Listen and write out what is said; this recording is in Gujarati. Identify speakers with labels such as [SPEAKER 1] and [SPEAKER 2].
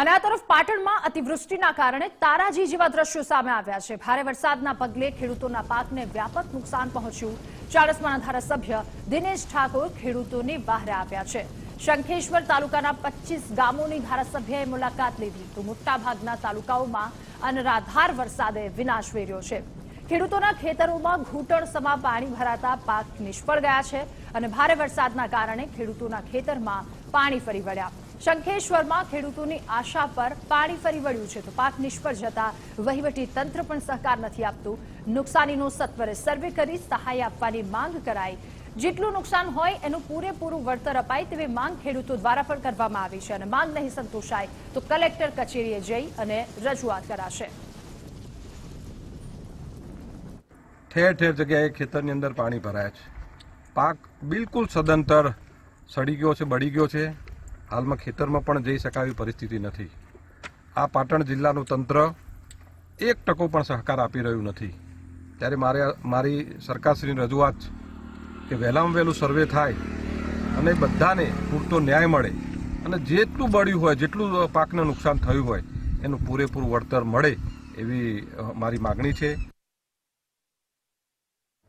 [SPEAKER 1] અને આ તરફ પાટણમાં અતિવૃષ્ટિના કારણે તારાજી જેવા દ્રશ્યો સામે આવ્યા છે. ભારે વરસાદના પગલે ખેડૂતોના પાકને વ્યાપક નુકસાન પહોંચ્યું. ચાણસ્માના ધારાસભ્ય દિનેશ ઠાકોર ખેડૂતોની બહારે આવ્યા છે. શંખેશ્વર તાલુકાના પચીસ ગામોની ધારાસભ્યએ મુલાકાત લીધી. તો મોટાભાગના તાલુકાઓમાં અનરાધાર વરસાદે વિનાશ વેર્યો છે. ખેડૂતોના ખેતરોમાં ઘૂંટણ સમા પાણી ભરાતા પાક નિષ્ફળ ગયા છે અને ભારે વરસાદના કારણે ખેડૂતોના ખેતરમાં પાણી ફરી વળ્યા. શંખેશ્વરમાં ખેડૂતોની આશા પર પાણી ફરી વળ્યું છે તો પાક નિષ્ફળ જતા વહીવટી તંત્ર પણ સહકાર નથી આપતું. નુકસાનીનો સત્વરે સર્વે કરી સહાય આપવાની માંગ કરાઈ. જેટલું નુકસાન હોય એનું પૂરેપૂરું વળતર અપાય તેવી માંગ ખેડૂતો દ્વારા પણ કરવામાં આવી છે અને માંગ નહીં સંતોષાય તો કલેક્ટર કચેરીએ જઈ અને રજૂઆત કરાશે.
[SPEAKER 2] ઠેર ઠેર જગ્યાએ ખેતરની અંદર પાણી ભરાયા છે. પાક બિલકુલ સદંતર સડી ગયો છે, બળી ગયો છે. હાલમાં ખેતરમાં પણ જઈ શકાય એવી પરિસ્થિતિ નથી. આ પાટણ જિલ્લાનું તંત્ર એક ટકો પણ સહકાર આપી રહ્યું નથી. ત્યારે મારે મારી સરકારશ્રીની રજૂઆત કે વહેલામાં વહેલું સર્વે થાય અને બધાને પૂરતો ન્યાય મળે અને જેટલું બળ્યું હોય, જેટલું પાકને નુકસાન થયું હોય, એનું પૂરેપૂરું વળતર મળે એવી મારી માગણી છે.